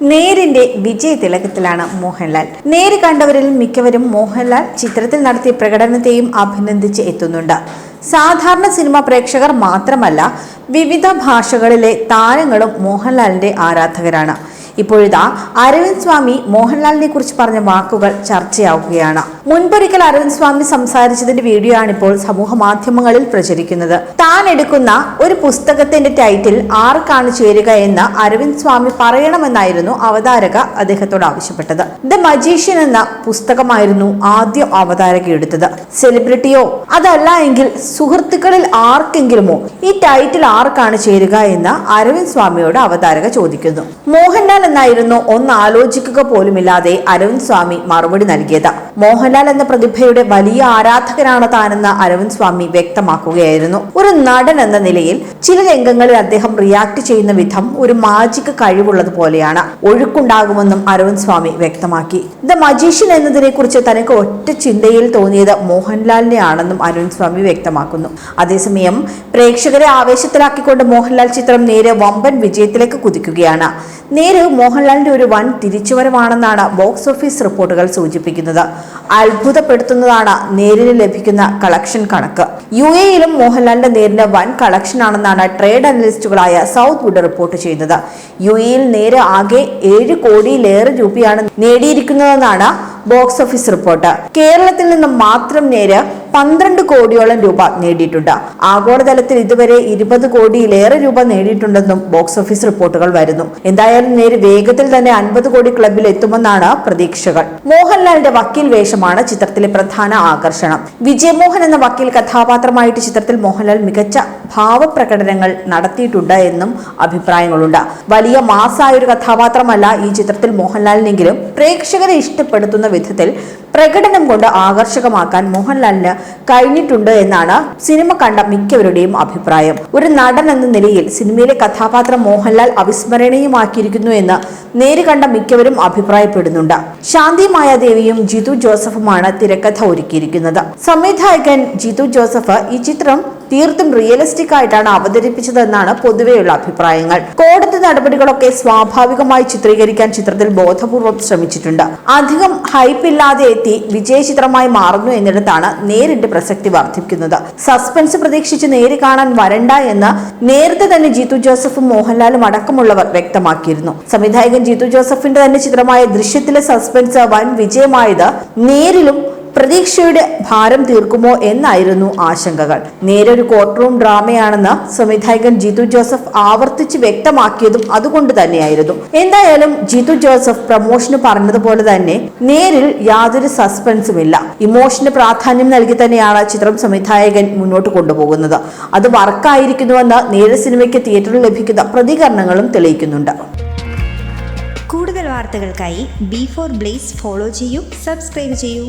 നേരിന്റെ വിജയ തിളക്കത്തിലാണ് മോഹൻലാൽ. നേര് കണ്ടവരിൽ മിക്കവരും മോഹൻലാൽ ചിത്രത്തിൽ നടത്തിയ പ്രകടനത്തെയും അഭിനന്ദിച്ച് എത്തുന്നുണ്ട്. സാധാരണ സിനിമ പ്രേക്ഷകർ മാത്രമല്ല വിവിധ ഭാഷകളിലെ താരങ്ങളും മോഹൻലാലിന്റെ ആരാധകരാണ്. ഇപ്പോഴിതാ അരവിന്ദ് സ്വാമി മോഹൻലാലിനെ കുറിച്ച് പറഞ്ഞ വാക്കുകൾ ചർച്ചയാവുകയാണ്. മുൻപൊരിക്കൽ അരവിന്ദ് സ്വാമി സംസാരിച്ചതിന്റെ വീഡിയോ ആണ് ഇപ്പോൾ സമൂഹ മാധ്യമങ്ങളിൽ പ്രചരിക്കുന്നത്. താൻ എടുക്കുന്ന ഒരു പുസ്തകത്തിന്റെ ടൈറ്റിൽ ആർക്കാണ് ചേരുക എന്ന് അരവിന്ദ് സ്വാമി പറയണമെന്നായിരുന്നു അവതാരക അദ്ദേഹത്തോട് ആവശ്യപ്പെട്ടത്. ദ മജീഷ്യൻ എന്ന പുസ്തകമായിരുന്നു ആദ്യം അവതാരക എടുത്തത്. സെലിബ്രിറ്റിയോ? അതല്ല എങ്കിൽ സുഹൃത്തുക്കളിൽ ആർക്കെങ്കിലുമോ ഈ ടൈറ്റിൽ ആർക്കാണ് ചേരുക എന്ന് അരവിന്ദ് സ്വാമിയോട് അവതാരക ചോദിക്കുന്നു. മോഹൻലാൽ എന്നായിരുന്നു ഒന്ന് ആലോചിക്കുക പോലുമില്ലാതെ അരവിന്ദ് സ്വാമി മറുപടി നൽകിയത്. മോഹൻലാൽ എന്ന പ്രതിഭയുടെ വലിയ ആരാധകനാണ് താനെന്ന് അരവിന്ദ് സ്വാമി വ്യക്തമാക്കുകയായിരുന്നു. ഒരു നടൻ എന്ന നിലയിൽ ചില രംഗങ്ങളിൽ അദ്ദേഹം റിയാക്ട് ചെയ്യുന്ന വിധം ഒരു മാജിക് കഴിവുള്ളത് പോലെയാണ്. ഒഴുക്കുണ്ടാകുമെന്നും അരവിന്ദ് സ്വാമി വ്യക്തമാക്കി. ദ മജീഷ്യൻ എന്നതിനെ കുറിച്ച് തനിക്ക് ഒറ്റ ചിന്തയിൽ തോന്നിയത് മോഹൻലാലിനെ ആണെന്നും അരവിന്ദ് സ്വാമി വ്യക്തമാക്കുന്നു. അതേസമയം പ്രേക്ഷകരെ ആവേശത്തിലാക്കിക്കൊണ്ട് മോഹൻലാൽ ചിത്രം നേരെ വമ്പൻ വിജയത്തിലേക്ക് കുതിക്കുകയാണ്. നേര് മോഹൻലാലിന്റെ ഒരു വൻ തിരിച്ചുവരവാണെന്നാണ് ബോക്സ് ഓഫീസ് റിപ്പോർട്ടുകൾ സൂചിപ്പിക്കുന്നത്. അത്ഭുതപ്പെടുത്തുന്നതാണ് നേരിന് ലഭിക്കുന്ന കളക്ഷൻ കണക്ക്. യു എയിലും മോഹൻലാലിന്റെ നേരിന് വൻ കളക്ഷൻ ആണെന്നാണ് ട്രേഡ് അനലിസ്റ്റുകളായ സൗത്ത് വുഡ് റിപ്പോർട്ട് ചെയ്യുന്നത്. യു എയിൽ നേര് ആകെ ഏഴ് കോടിയിലേറെ രൂപയാണ് നേടിയിരിക്കുന്നതെന്നാണ് ബോക്സ് ഓഫീസ് റിപ്പോർട്ട്. കേരളത്തിൽ നിന്ന് മാത്രം നേര് പന്ത്രണ്ട് കോടിയോളം രൂപ നേടിയിട്ടുണ്ട്. ആഗോളതലത്തിൽ ഇതുവരെ ഇരുപത് കോടിയിലേറെ രൂപ നേടിയിട്ടുണ്ടെന്നും ബോക്സ് ഓഫീസ് റിപ്പോർട്ടുകൾ വരുന്നു. എന്തായാലും നേര് വേഗത്തിൽ തന്നെ അൻപത് കോടി ക്ലബിൽ എത്തുമെന്നാണ് പ്രതീക്ഷകൾ. മോഹൻലാലിന്റെ വക്കീൽ വേഷമാണ് ചിത്രത്തിലെ പ്രധാന ആകർഷണം. വിജയമോഹൻ എന്ന വക്കീൽ കഥാപാത്രമായിട്ട് ചിത്രത്തിൽ മോഹൻലാൽ മികച്ച ഭാവപ്രകടനങ്ങൾ നടത്തിയിട്ടുണ്ട് എന്നും അഭിപ്രായങ്ങളുണ്ട്. വലിയ മാസായ ഒരു കഥാപാത്രമല്ല ഈ ചിത്രത്തിൽ മോഹൻലാലിനെങ്കിലും പ്രേക്ഷകരെ ഇഷ്ടപ്പെടുത്തുന്ന വിധത്തിൽ പ്രകടനം കൊണ്ട് ആകർഷകമാക്കാൻ മോഹൻലാലിന് കഴിഞ്ഞിട്ടുണ്ട് എന്നാണ് സിനിമ കണ്ട മിക്കവരുടെയും അഭിപ്രായം. ഒരു നടൻ എന്ന നിലയിൽ സിനിമയിലെ കഥാപാത്രം മോഹൻലാൽ അവിസ്മരണീയമാക്കിയിരിക്കുന്നു എന്ന് നേര് കണ്ട മിക്കവരും അഭിപ്രായപ്പെടുന്നുണ്ട്. ശാന്തി മായാദേവിയും ജിതു ജോസഫുമാണ് തിരക്കഥ ഒരുക്കിയിരിക്കുന്നത്. സംവിധായകൻ ജിതു ജോസഫ് ഈ ചിത്രം തീർത്തും റിയലിസ്റ്റിക് ആയിട്ടാണ് അവതരിപ്പിച്ചതെന്നാണ് പൊതുവെയുള്ള അഭിപ്രായങ്ങൾ. കോടതി നടപടികളൊക്കെ സ്വാഭാവികമായി ചിത്രീകരിക്കാൻ ചിത്രത്തിൽ ബോധപൂർവം ശ്രമിച്ചിട്ടുണ്ട്. അധികം ഹൈപ്പ് ഇല്ലാതെ എത്തി വിജയ ചിത്രമായി മാറുന്നു എന്നിടത്താണ് നേരിന്റെ പ്രസക്തി വർദ്ധിപ്പിക്കുന്നത്. സസ്പെൻസ് പ്രതീക്ഷിച്ച് നേരി കാണാൻ വരണ്ട എന്ന് നേരത്തെ തന്നെ ജീത്തു ജോസഫും മോഹൻലാലും അടക്കമുള്ളവർ വ്യക്തമാക്കിയിരുന്നു. സംവിധായകൻ ജീത്തു ജോസഫിന്റെ തന്നെ ചിത്രമായ ദൃശ്യത്തിലെ സസ്പെൻസ് വൻ വിജയമായത് നേരിലും പ്രതീക്ഷയുടെ ഭാരം തീർക്കുമോ എന്നായിരുന്നു ആശങ്കകൾ. നേരെ ഒരു കോർട്ട് റൂം ഡ്രാമയാണെന്ന് സംവിധായകൻ ജിതു ജോസഫ് ആവർത്തിച്ച് വ്യക്തമാക്കിയതും അതുകൊണ്ട് തന്നെയായിരുന്നു. എന്തായാലും ജിതു ജോസഫ് പ്രമോഷന് പറഞ്ഞതുപോലെ തന്നെ നേരിൽ യാതൊരു സസ്പെൻസും ഇല്ല ഇമോഷന് പ്രാധാന്യം നൽകി തന്നെയാണ് ചിത്രം സംവിധായകൻ മുന്നോട്ട് കൊണ്ടുപോകുന്നത്. അത് വർക്കായിരിക്കുന്നുവെന്ന് നേര് സിനിമയ്ക്ക് തിയേറ്ററിൽ ലഭിക്കുന്ന പ്രതികരണങ്ങളും തെളിയിക്കുന്നുണ്ട്. കൂടുതൽ വാർത്തകൾക്കായി ബി ഫോർ ബ്ലേസ് ഫോളോ ചെയ്യൂ സബ്സ്ക്രൈബ് ചെയ്യൂ.